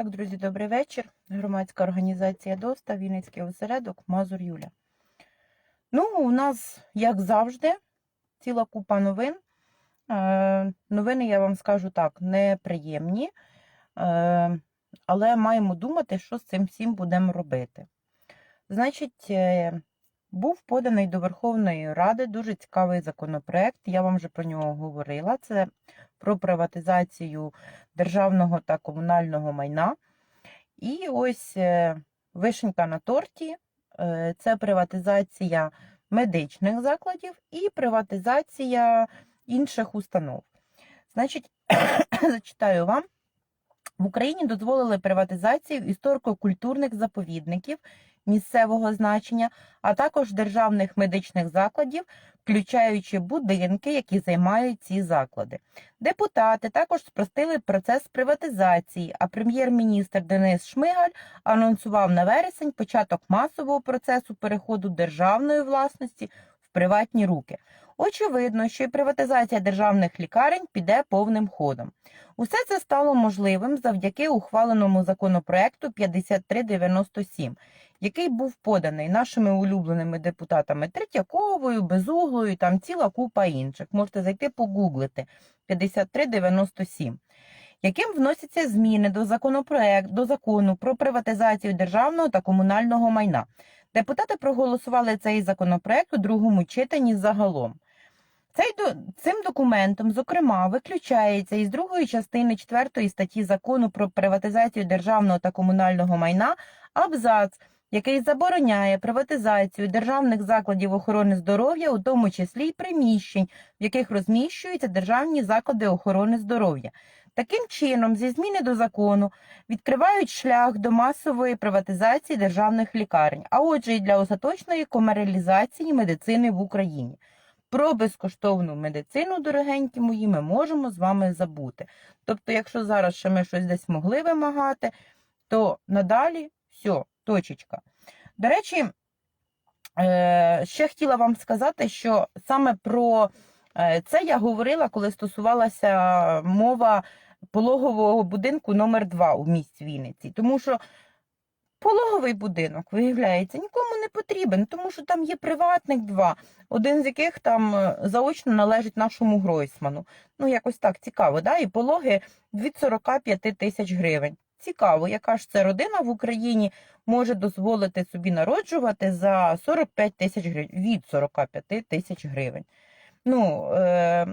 Так, друзі, добрий вечір. Громадська організація ДОСТА, Вінницький осередок, Мазур Юля. Ну, у нас, як завжди, ціла купа новин. Е, новини, я вам скажу так, неприємні, е, але маємо думати, що з цим всім будемо робити. Значить, е, був поданий до Верховної Ради дуже цікавий законопроект. Я вам вже про нього говорила. Це про приватизацію державного та комунального майна. І ось е, вишенька на торті е, це приватизація медичних закладів і приватизація інших установ. Значить, зачитаю вам. В Україні дозволили приватизацію історико-культурних заповідників місцевого значення, а також державних медичних закладів, включаючи будинки, які займають ці заклади. Депутати також спростили процес приватизації, а прем'єр-міністр Денис Шмигаль анонсував на вересень початок масового процесу переходу державної власності в приватні руки. Очевидно, що і приватизація державних лікарень піде повним ходом. Усе це стало можливим завдяки ухваленому законопроекту 5397, який був поданий нашими улюбленими депутатами Третьяковою, Безуглою, там ціла купа інших. Можете зайти погуглити 5397, яким вносяться зміни до законопроекту до закону про приватизацію державного та комунального майна. Депутати проголосували цей законопроект у другому читанні загалом. Цей цим документом, зокрема, виключається із другої частини 4 статті закону про приватизацію державного та комунального майна абзац, який забороняє приватизацію державних закладів охорони здоров'я, у тому числі й приміщень, в яких розміщуються державні заклади охорони здоров'я. Таким чином, зі зміни до закону відкривають шлях до масової приватизації державних лікарень, а отже, і для остаточної комерціалізації медицини в Україні. Про безкоштовну медицину, дорогенькі мої, ми можемо з вами забути. Тобто, якщо зараз ще ми щось десь могли вимагати, то надалі все, точечка. До речі, е, ще хотіла вам сказати, що саме про е, це я говорила, коли стосувалася мова пологового будинку номер 2 у місті Вінниці. Тому що Пологовий будинок, виявляється, нікому не потрібен, тому що там є приватник два, один з яких там е, заочно належить нашому Гройсману. Ну, якось так цікаво, да? і пологи від 45 тисяч гривень. Цікаво, яка ж це родина в Україні може дозволити собі народжувати за 45 тисяч гривень, від 45 тисяч гривень. Ну, е,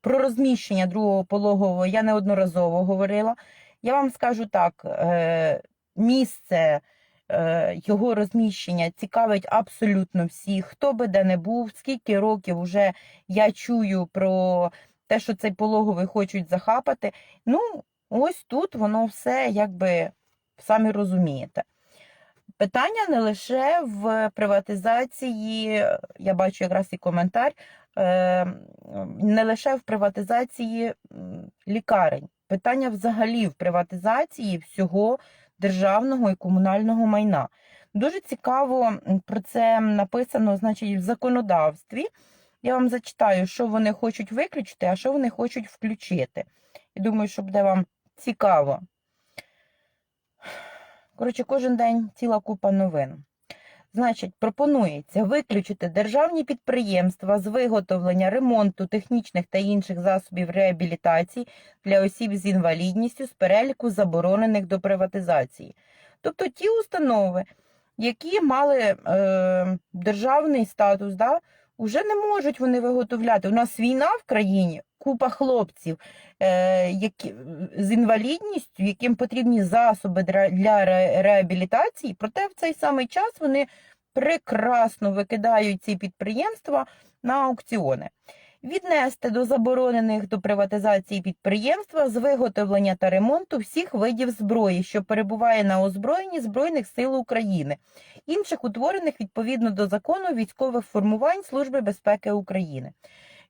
про розміщення другого пологового я неодноразово говорила. Я вам скажу так. Е, місце е, його розміщення цікавить абсолютно всіх, хто би де не був, скільки років вже я чую про те, що цей пологовий хочуть захапати. Ну, ось тут воно все, якби самі розумієте. Питання не лише в приватизації, я бачу якраз і коментар, е, не лише в приватизації лікарень. Питання взагалі в приватизації всього державного і комунального майна. Дуже цікаво про це написано значить, в законодавстві. Я вам зачитаю, що вони хочуть виключити, а що вони хочуть включити. І думаю, що буде вам цікаво. Коротше, кожен день ціла купа новин. Значить, пропонується виключити державні підприємства з виготовлення, ремонту технічних та інших засобів реабілітації для осіб з інвалідністю з переліку заборонених до приватизації. Тобто ті установи, які мали е, державний статус, да, вже не можуть вони виготовляти. У нас війна в країні, купа хлопців е, які, з інвалідністю, яким потрібні засоби для ре, реабілітації, проте в цей самий час вони прекрасно викидають ці підприємства на аукціони. Віднести до заборонених до приватизації підприємства з виготовлення та ремонту всіх видів зброї, що перебуває на озброєнні Збройних сил України, інших утворених відповідно до закону військових формувань Служби безпеки України.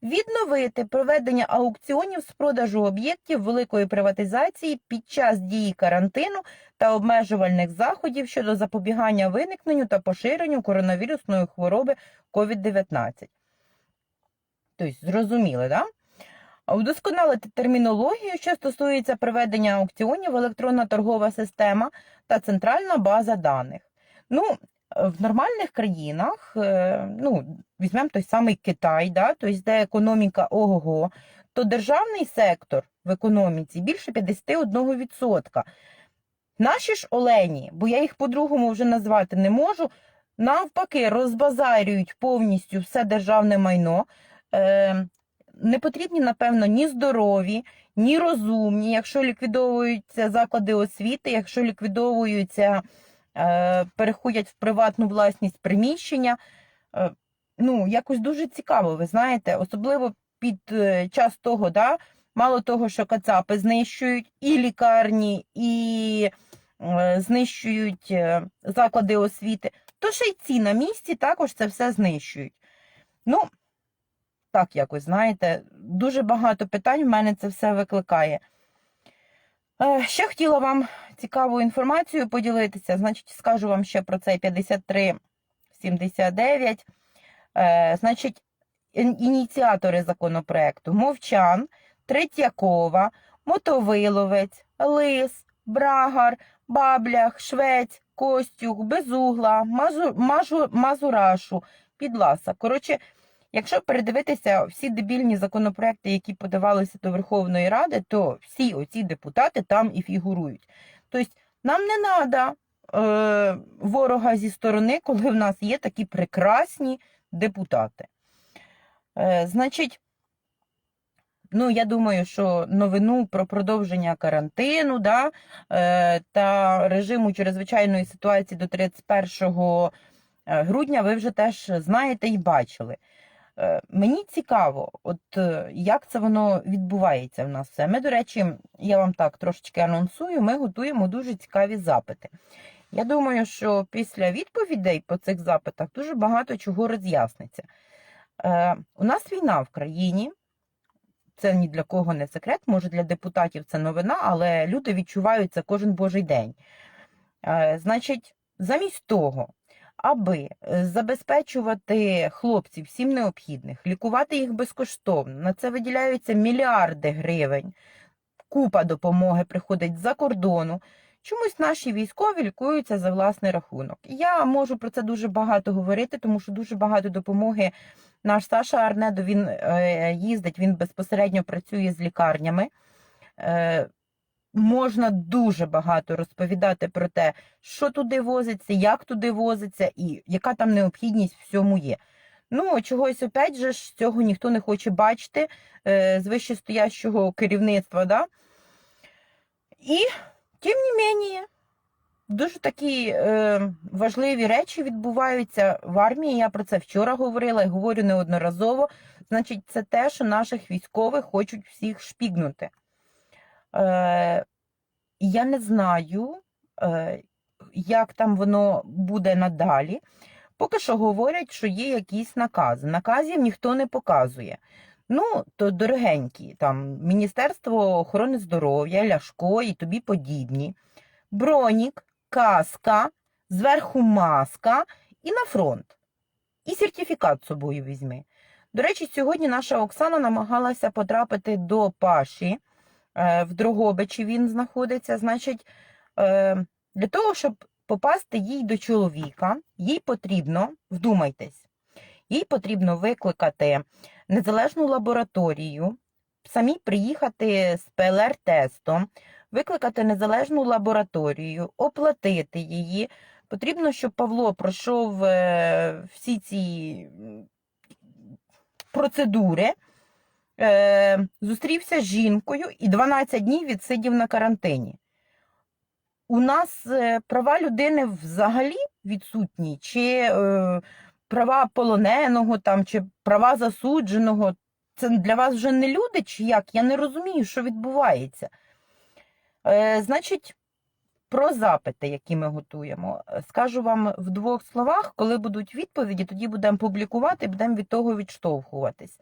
Відновити проведення аукціонів з продажу об'єктів великої приватизації під час дії карантину та обмежувальних заходів щодо запобігання виникненню та поширенню коронавірусної хвороби COVID-19. Тобто, зрозуміли, да? А Удосконалити термінологію, що стосується проведення аукціонів, електронна торгова система та центральна база даних. Ну, в нормальних країнах, е, ну, візьмемо той самий Китай, да, тобто де економіка ого-го, то державний сектор в економіці більше 51%. Наші ж олені, бо я їх по-другому вже назвати не можу, навпаки, розбазарюють повністю все державне майно. Е, не потрібні, напевно, ні здорові, ні розумні, якщо ліквідовуються заклади освіти, якщо ліквідовуються, переходять в приватну власність приміщення. Е, ну, якось дуже цікаво, ви знаєте, особливо під е, час того, да, мало того, що кацапи знищують і лікарні, і е, знищують е, заклади освіти, то ще й ці на місці також це все знищують. Ну, так якось, знаєте, дуже багато питань в мене це все викликає. Е, Ще хотіла вам цікаву інформацію поділитися. Значить, скажу вам ще про цей 5379. Е, Значить, ініціатори законопроекту Мовчан, Третьякова, Мотовиловець, Лис, Брагар, Баблях, Швець, Костюк, Безугла, Мазу, Мажу, Мазурашу, Підласа. Коротше, якщо передивитися всі дебільні законопроекти, які подавалися до Верховної Ради, то всі оці депутати там і фігурують. Тобто нам не треба е, ворога зі сторони, коли в нас є такі прекрасні депутати. Е, значить, ну, я думаю, що новину про продовження карантину да, е, та режиму чрезвичайної ситуації до 31 грудня ви вже теж знаєте і бачили. Е, Мені цікаво, от е, як це воно відбувається в нас все. Ми, до речі, я вам так трошечки анонсую, ми готуємо дуже цікаві запити. Я думаю, що після відповідей по цих запитах дуже багато чого роз'ясниться. Е, у нас війна в країні, це ні для кого не секрет, може для депутатів це новина, але люди відчувають це кожен божий день. Значить, замість того, аби е, забезпечувати хлопців всім необхідних, лікувати їх безкоштовно, на це виділяються мільярди гривень, купа допомоги приходить з-за кордону. Чомусь наші військові лікуються за власний рахунок. Я можу про це дуже багато говорити, тому що дуже багато допомоги наш Саша Арнедо він е, їздить, він безпосередньо працює з лікарнями. Е, можна дуже багато розповідати про те, що туди возиться, як туди возиться і яка там необхідність в цьому є. Ну, чогось опять же ж цього ніхто не хоче бачити е, з вищестоящого керівництва. Да? І, тим не менше, дуже такі е, важливі речі відбуваються в армії. Я про це вчора говорила і говорю неодноразово. Значить, це те, що наших військових хочуть всіх шпігнути. Е, я не знаю, е, як там воно буде надалі. Поки що говорять, що є якісь накази. Наказів ніхто не показує. Ну, то дорогенькі, там Міністерство охорони здоров'я, Ляшко і тобі подібні. Бронік, каска, зверху маска і на фронт. І сертифікат з собою візьми. До речі, сьогодні наша Оксана намагалася потрапити до Паші в Дрогобичі він знаходиться. Значить, е, для того, щоб попасти їй до чоловіка, їй потрібно, вдумайтесь, їй потрібно викликати незалежну лабораторію, самі приїхати з ПЛР-тестом, викликати незалежну лабораторію, оплатити її. Потрібно, щоб Павло пройшов е, всі ці процедури, е, зустрівся з жінкою і 12 днів відсидів на карантині. У нас е, права людини взагалі відсутні, чи е, права полоненого там, чи права засудженого. Це для вас вже не люди, чи як? Я не розумію, що відбувається. Е, значить, про запити, які ми готуємо. Скажу вам в двох словах, коли будуть відповіді, тоді будемо публікувати, будемо від того відштовхуватись.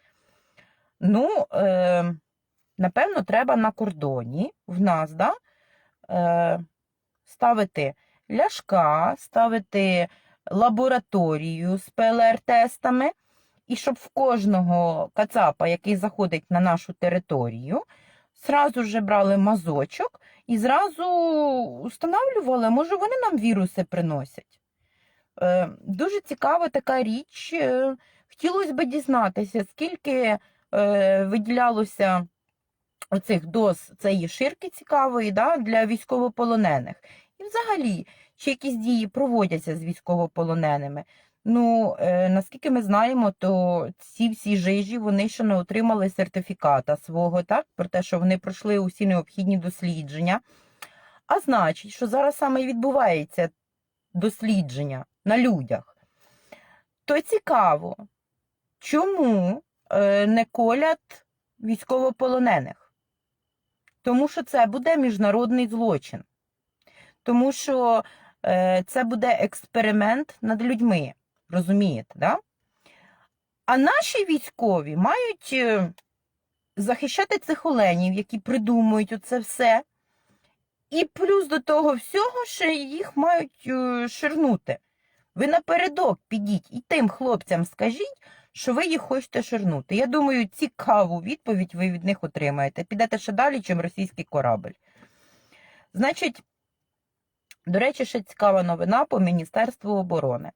Ну, е, напевно, треба на кордоні в нас, да, е, ставити ляшка, ставити лабораторію з ПЛР-тестами і щоб в кожного кацапа, який заходить на нашу територію, зразу вже брали мазочок і зразу встановлювали, може, вони нам віруси приносять. Е, Дуже цікава така річ. Е, Хотілося б дізнатися, скільки виділялося оцих доз цієї ширки цікавої да, для військовополонених. І взагалі, чи якісь дії проводяться з військовополоненими. Ну, е, наскільки ми знаємо, то ці всі жижі вони ще не отримали сертифіката свого, так, про те, що вони пройшли усі необхідні дослідження. А значить, що зараз саме і відбувається дослідження на людях. То цікаво, чому е, не колять військовополонених? Тому що це буде міжнародний злочин. Тому що е, це буде експеримент над людьми. Розумієте, да? А наші військові мають е, захищати цих оленів, які придумують оце все. І плюс до того всього, ще їх мають е, ширнути. Ви напередок підіть і тим хлопцям скажіть, що ви їх хочете ширнути. Я думаю, цікаву відповідь ви від них отримаєте. Підете ще далі, чим російський корабль. Значить, до речі, ще цікава новина по Міністерству оборони.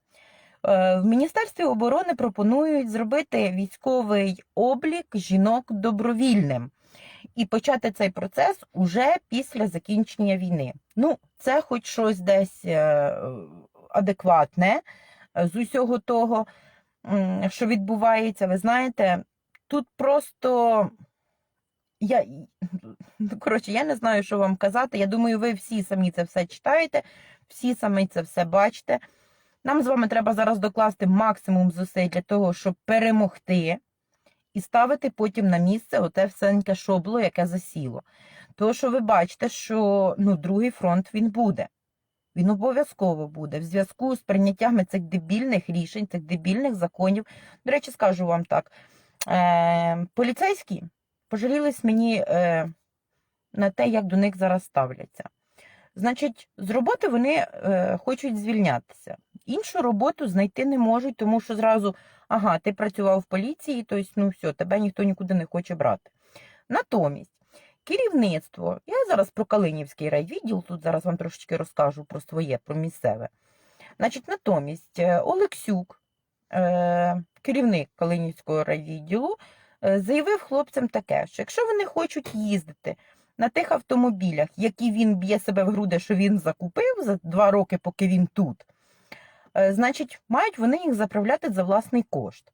Е, В Міністерстві оборони пропонують зробити військовий облік жінок добровільним і почати цей процес уже після закінчення війни. Ну, це хоч щось десь е, адекватне е, з усього того, що відбувається. Ви знаєте, тут просто. Я, ну, коротше, я не знаю, що вам казати. Я думаю, ви всі самі це все читаєте, всі самі це все бачите. Нам з вами треба зараз докласти максимум зусиль для того, щоб перемогти і ставити потім на місце оте всеньке шобло, яке засіло. Тому що ви бачите, що ну, другий фронт він буде. Він обов'язково буде в зв'язку з прийняттями цих дебільних рішень, цих дебільних законів. До речі, скажу вам так: е, поліцейські пожалілись мені е, на те, як до них зараз ставляться. Значить, з роботи вони е, хочуть звільнятися. Іншу роботу знайти не можуть, тому що зразу, ага, ти працював в поліції, тобто, ну все, тебе ніхто нікуди не хоче брати. Натомість, керівництво, я зараз про Калинівський райвідділ, тут зараз вам трошечки розкажу про своє, про місцеве. Значить, натомість, е, Олексюк, е, керівник Калинівського райвідділу, е, заявив хлопцям таке, що якщо вони хочуть їздити на тих автомобілях, які він б'є себе в груди, що він закупив за два роки, поки він тут, значить, мають вони їх заправляти за власний кошт.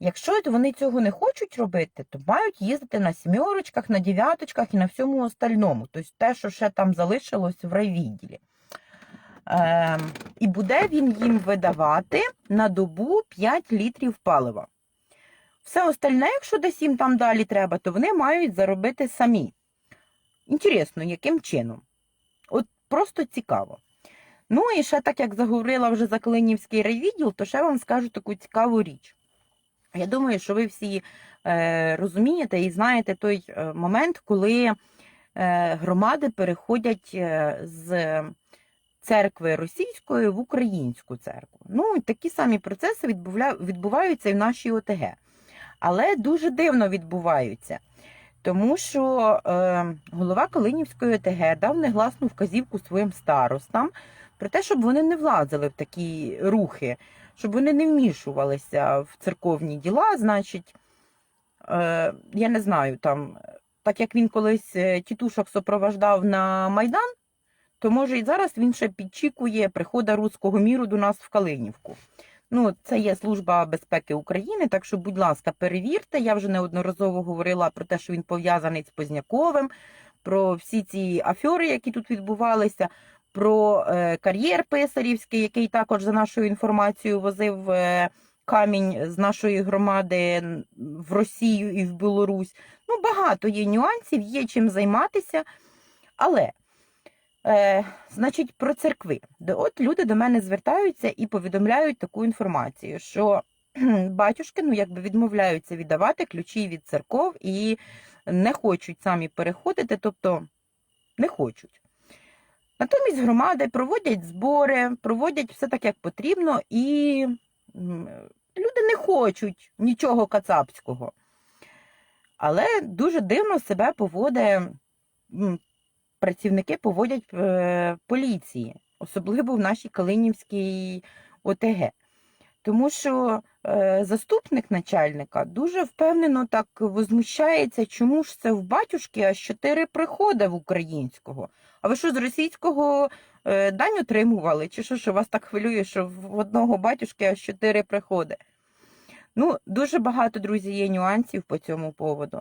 Якщо вони цього не хочуть робити, то мають їздити на сімерочках, на дев'яточках і на всьому остальному. Тобто те, що ще там залишилось в райвідділі. Ем, і буде він їм видавати на добу 5 літрів палива. Все остальне, якщо десь їм там далі треба, то вони мають заробити самі. Інтересно, яким чином? От просто цікаво. Ну і ще так як заговорила вже за Калинівський райвідділ, то ще вам скажу таку цікаву річ. Я думаю, що ви всі е, розумієте і знаєте той е, момент, коли е, громади переходять е, з церкви російської в українську церкву. Ну, такі самі процеси відбуваються і в нашій ОТГ. Але дуже дивно відбуваються. Тому що е, голова Калинівської ОТГ дав негласну вказівку своїм старостам про те, щоб вони не влазили в такі рухи, щоб вони не вмішувалися в церковні діла. Значить, е, я не знаю, там, так як він колись е, тітушок сопровождав на Майдан, то може і зараз він ще підчікує прихода руського міру до нас в Калинівку. Ну, це є Служба безпеки України, так що, будь ласка, перевірте. Я вже неодноразово говорила про те, що він пов'язаний з Позняковим, про всі ці афери, які тут відбувалися, про е, кар'єр писарівський, який також за нашою інформацією возив е, камінь з нашої громади в Росію і в Білорусь. Ну, багато є нюансів, є чим займатися. Але Е, значить, про церкви. От люди до мене звертаються і повідомляють таку інформацію, що батюшки ну, якби відмовляються віддавати ключі від церков і не хочуть самі переходити, тобто не хочуть. Натомість громади проводять збори, проводять все так, як потрібно, і люди не хочуть нічого кацапського. Але дуже дивно себе поводить, працівники поводять е, поліції, особливо в нашій Калинівській ОТГ. Тому що е, заступник начальника дуже впевнено так возмущається, чому ж це в батюшки аж чотири приходи в українського. А ви що з російського е, дань отримували? Чи що, що вас так хвилює, що в одного батюшки аж чотири приходи? Ну, дуже багато, друзі, є нюансів по цьому поводу.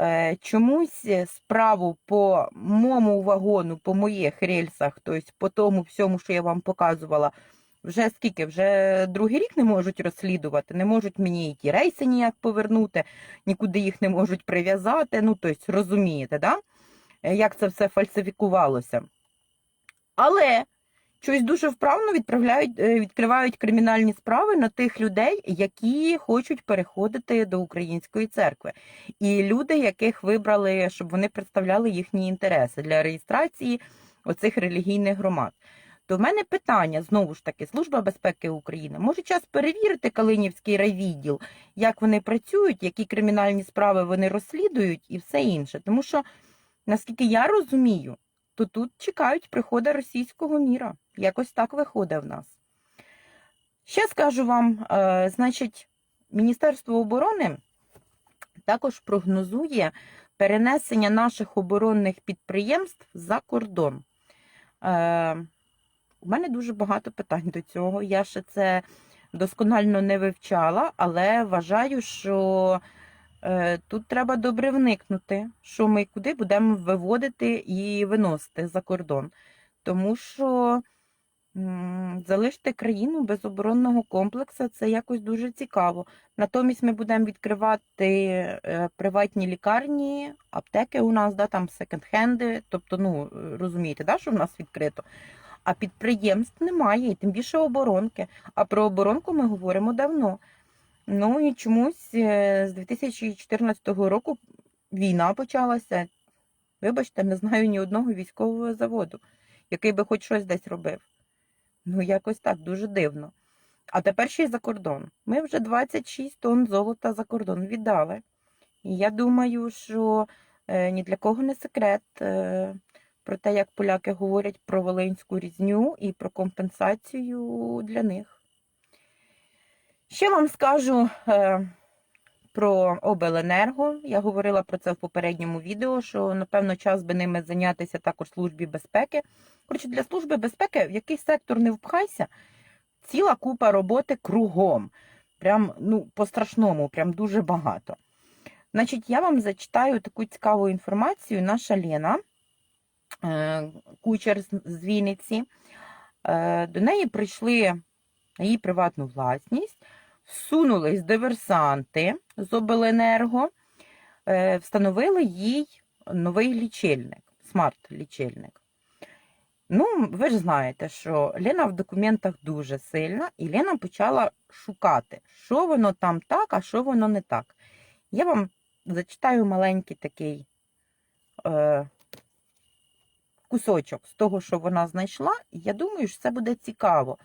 Е, чомусь справу по моєму вагону, по моїх рельсах, тобто по тому всьому, що я вам показувала, вже скільки, вже другий рік не можуть розслідувати, не можуть мені і ті рейси ніяк повернути, нікуди їх не можуть прив'язати. Ну, тобто, розумієте, да? Е, як це все фальсифікувалося. Але щось дуже вправно відправляють, е, відкривають кримінальні справи на тих людей, які хочуть переходити до української церкви. І люди, яких вибрали, щоб вони представляли їхні інтереси для реєстрації оцих релігійних громад. То в мене питання знову ж таки, Служба безпеки України. Може час перевірити Калинівський райвідділ, як вони працюють, які кримінальні справи вони розслідують і все інше. Тому що, наскільки я розумію, то тут чекають приходу російського міра. Якось так виходить в нас. Ще скажу вам, е, значить, Міністерство оборони також прогнозує перенесення наших оборонних підприємств за кордон. Е, у мене дуже багато питань до цього. Я ще це досконально не вивчала, але вважаю, що тут треба добре вникнути, що ми куди будемо виводити і виносити за кордон. Тому що залишити країну без оборонного комплексу це якось дуже цікаво. Натомість ми будемо відкривати е, приватні лікарні, аптеки у нас, да, там секонд-хенди, тобто, ну, розумієте, да, що в нас відкрито. А підприємств немає, і тим більше оборонки. А про оборонку ми говоримо давно. Ну і чомусь е, з 2014 року війна почалася. Вибачте, не знаю ні одного військового заводу, який би хоч щось десь робив. Ну, якось так, дуже дивно. А тепер ще й за кордон. Ми вже 26 тонн золота за кордон віддали. І я думаю, що е, ні для кого не секрет. Е, про те, як поляки говорять про Волинську різню і про компенсацію для них. Ще вам скажу е, про обленерго. Я говорила про це в попередньому відео, що, напевно, час би ними зайнятися також службі безпеки. Коротше, для служби безпеки в який сектор не впхайся, ціла купа роботи кругом. Прям, ну, по-страшному, прям дуже багато. Значить, я вам зачитаю таку цікаву інформацію. Наша Лена Е, кучер з Вінниці. Е, до неї прийшли на її приватну власність, всунулись диверсанти з обленерго, е, встановили їй новий лічильник, смарт-лічильник. Ну, ви ж знаєте, що Лена в документах дуже сильна, і Лена почала шукати, що воно там так, а що воно не так. Я вам зачитаю маленький такий е, кусочок з того, що вона знайшла, і я думаю, що це буде цікаво,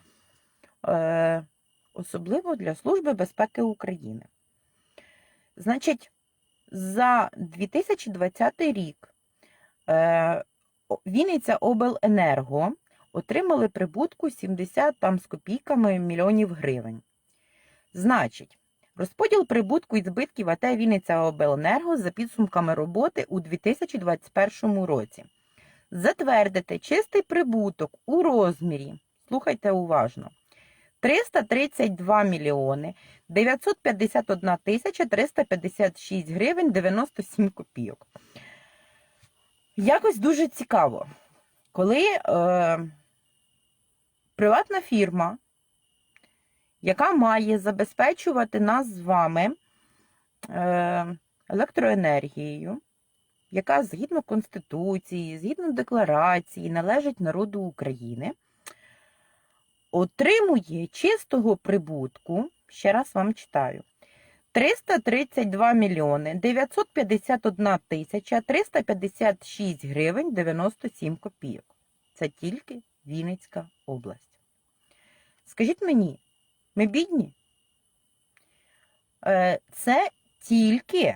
е, особливо для Служби безпеки України. Значить, за 2020 рік е, Вінниця Обленерго отримали прибутку 70 там з копійками мільйонів гривень. Значить, розподіл прибутку і збитків АТ Вінниця Обленерго за підсумками роботи у 2021 році. Затвердити чистий прибуток у розмірі, слухайте уважно, 332 мільйони 951 тисяча 356 гривень 97 копійок. Якось дуже цікаво, коли е, приватна фірма, яка має забезпечувати нас з вами е, електроенергією, яка згідно Конституції, згідно декларації, належить народу України, отримує чистого прибутку, ще раз вам читаю, 332 мільйони 951 тисяча 356 гривень 97 копійок. Це тільки Вінницька область. Скажіть мені, ми бідні? Е, Це тільки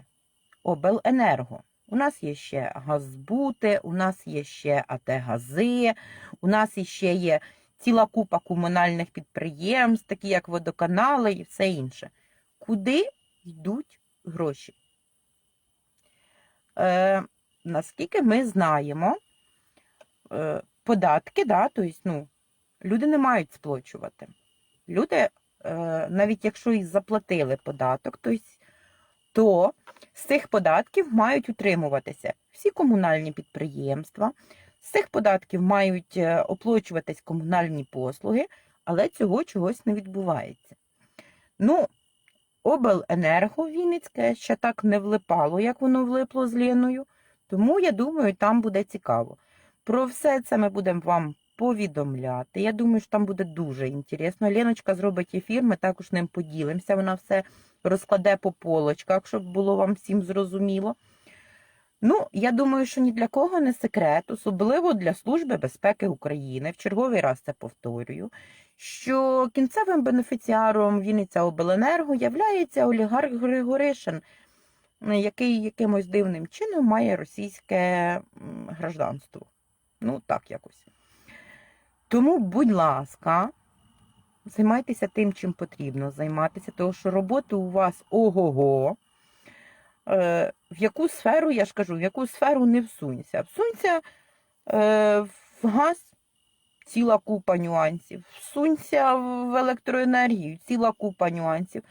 обленерго. У нас є ще газбути, у нас є ще АТ-гази, у нас ще є ціла купа комунальних підприємств, такі як водоканали і все інше. Куди йдуть гроші? Е, наскільки ми знаємо, е, податки, да, тобто, ну, люди не мають сплачувати. Люди, е, навіть якщо і заплатили податок, тобто, то з цих податків мають утримуватися всі комунальні підприємства, з цих податків мають е, оплачуватись комунальні послуги, але цього чогось не відбувається. Ну, обленерго Вінницьке ще так не влипало, як воно влипло з Леною, тому я думаю, там буде цікаво. Про все це ми будемо вам повідомляти. Я думаю, що там буде дуже інтересно. Леночка зробить ефір, ми також ним поділимося. Вона все розкладе по полочках, щоб було вам всім зрозуміло. Ну, я думаю, що ні для кого не секрет, особливо для Служби безпеки України. В черговий раз це повторюю. Що кінцевим бенефіціаром Вінниця Обленерго являється олігарх Григоришин, який якимось дивним чином має російське гражданство. Ну, так якось. Тому, будь ласка, займайтеся тим, чим потрібно займатися, тому що роботи у вас ого-го. Е, в яку сферу, я ж кажу, в яку сферу не всунься. Всунься е, в газ ціла купа нюансів, всунься в електроенергію, ціла купа нюансів.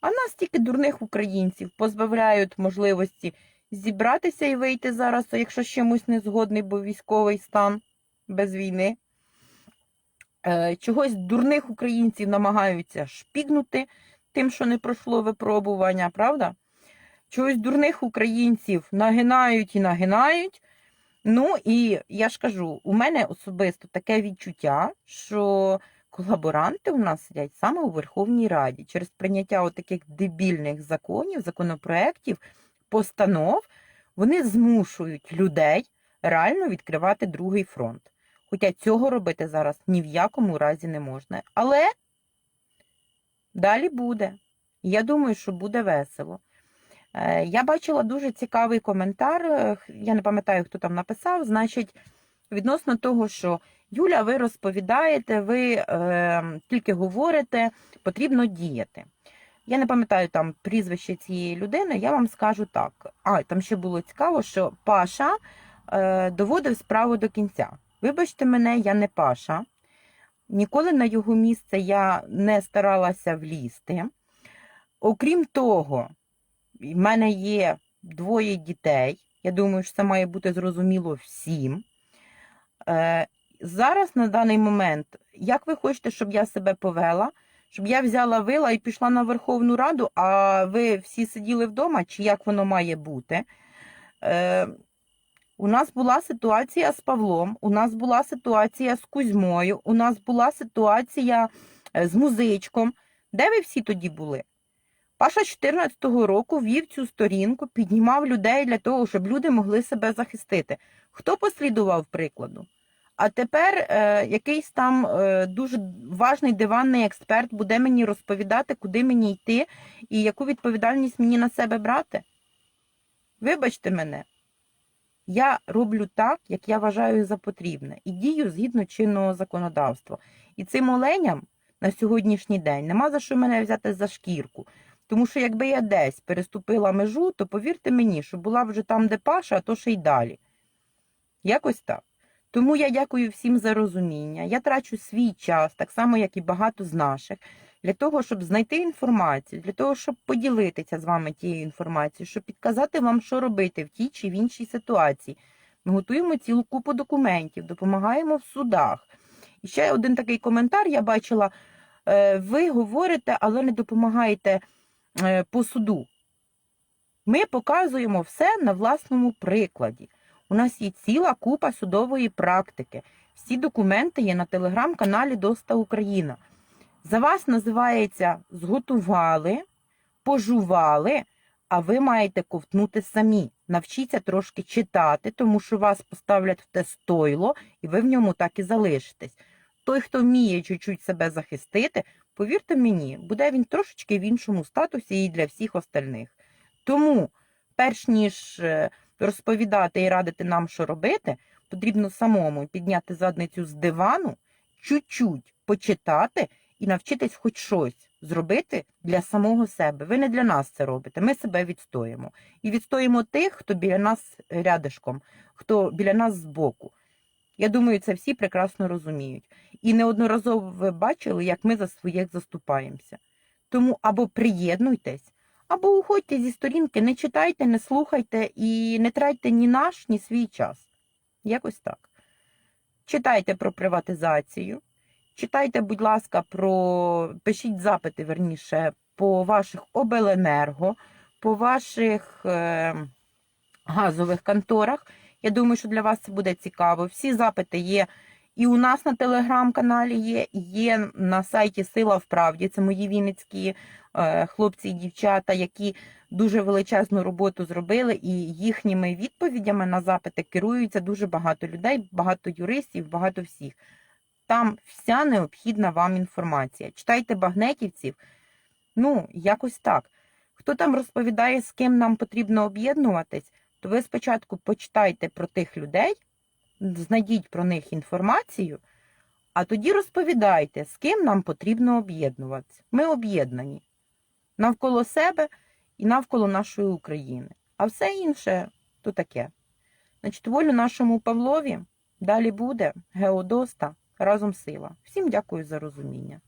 А нас тільки дурних українців позбавляють можливості зібратися і вийти зараз, якщо з чимось не згодний, бо військовий стан без війни. Е, Чогось дурних українців намагаються шпігнути тим, що не пройшло випробування, правда? Чогось дурних українців нагинають і нагинають. Ну і я ж кажу, у мене особисто таке відчуття, що колаборанти у нас сидять саме у Верховній Раді через прийняття отаких дебільних законів, законопроєктів, постанов, вони змушують людей реально відкривати другий фронт. Хоча цього робити зараз ні в якому разі не можна. Але далі буде. Я думаю, що буде весело. Е, Я бачила дуже цікавий коментар. е, Я не пам'ятаю, хто там написав. Значить, відносно того, що Юля, ви розповідаєте, ви е, тільки говорите, потрібно діяти. Я не пам'ятаю там прізвище цієї людини, я вам скажу так. А, там ще було цікаво, що Паша е, доводив справу до кінця. Вибачте мене, я не Паша. Ніколи на його місце я не старалася влізти. Окрім того, в мене є двоє дітей. Я думаю, що це має бути зрозуміло всім. Е, зараз, на даний момент, як ви хочете, щоб я себе повела? Щоб я взяла вила і пішла на Верховну Раду, а ви всі сиділи вдома, чи як воно має бути? Е, у нас була ситуація з Павлом, у нас була ситуація з Кузьмою, у нас була ситуація е, з музичком. Де ви всі тоді були? Паша 14-го року вів цю сторінку, піднімав людей для того, щоб люди могли себе захистити. Хто послідував прикладу? А тепер е, якийсь там е, дуже важний диванний експерт буде мені розповідати, куди мені йти і яку відповідальність мені на себе брати. Вибачте мене, я роблю так, як я вважаю за потрібне, і дію згідно чинного законодавства. І цим оленям на сьогоднішній день нема за що мене взяти за шкірку. Тому що якби я десь переступила межу, то повірте мені, що була вже там, де Паша, а то ще й далі. Якось так. Тому я дякую всім за розуміння. Я трачу свій час, так само, як і багато з наших, для того, щоб знайти інформацію, для того, щоб поділитися з вами тією інформацією, щоб підказати вам, що робити в тій чи в іншій ситуації. Ми готуємо цілу купу документів, допомагаємо в судах. І ще один такий коментар я бачила: е, ви говорите, але не допомагаєте по суду. Ми показуємо все на власному прикладі. У нас є ціла купа судової практики. Всі документи є на телеграм-каналі Доста Україна. За вас називається зготували, пожували, а ви маєте ковтнути самі. Навчіться трошки читати, тому що вас поставлять в те стойло, і ви в ньому так і залишитесь. Той, хто вміє чуть-чуть себе захистити, повірте мені, буде він трошечки в іншому статусі і для всіх остальних. Тому, перш ніж е, розповідати і радити нам, що робити, потрібно самому підняти задницю з дивану, чуть-чуть почитати і навчитись хоч щось зробити для самого себе. Ви не для нас це робите. Ми себе відстоїмо. І відстоїмо тих, хто біля нас рядишком, хто біля нас збоку. Я думаю, це всі прекрасно розуміють. І неодноразово ви бачили, як ми за своїх заступаємося. Тому або приєднуйтесь, або уходьте зі сторінки, не читайте, не слухайте і не тратьте ні наш, ні свій час. Якось так. Читайте про приватизацію, читайте, будь ласка, про пишіть запити, верніше, по ваших обленерго, по ваших е... газових конторах. Я думаю, що для вас це буде цікаво. Всі запити є і у нас на телеграм-каналі є, є на сайті Сила в Правді. Це мої вінницькі е, хлопці і дівчата, які дуже величезну роботу зробили, і їхніми відповідями на запити керуються дуже багато людей, багато юристів, багато всіх. Там вся необхідна вам інформація. Читайте багнетівців. Ну, якось так. Хто там розповідає, з ким нам потрібно об'єднуватись, то ви спочатку почитайте про тих людей, знайдіть про них інформацію, а тоді розповідайте, з ким нам потрібно об'єднуватися. Ми об'єднані навколо себе і навколо нашої України. А все інше то таке. Значить, волю нашому Павлові далі буде Геодоста разом сила. Всім дякую за розуміння.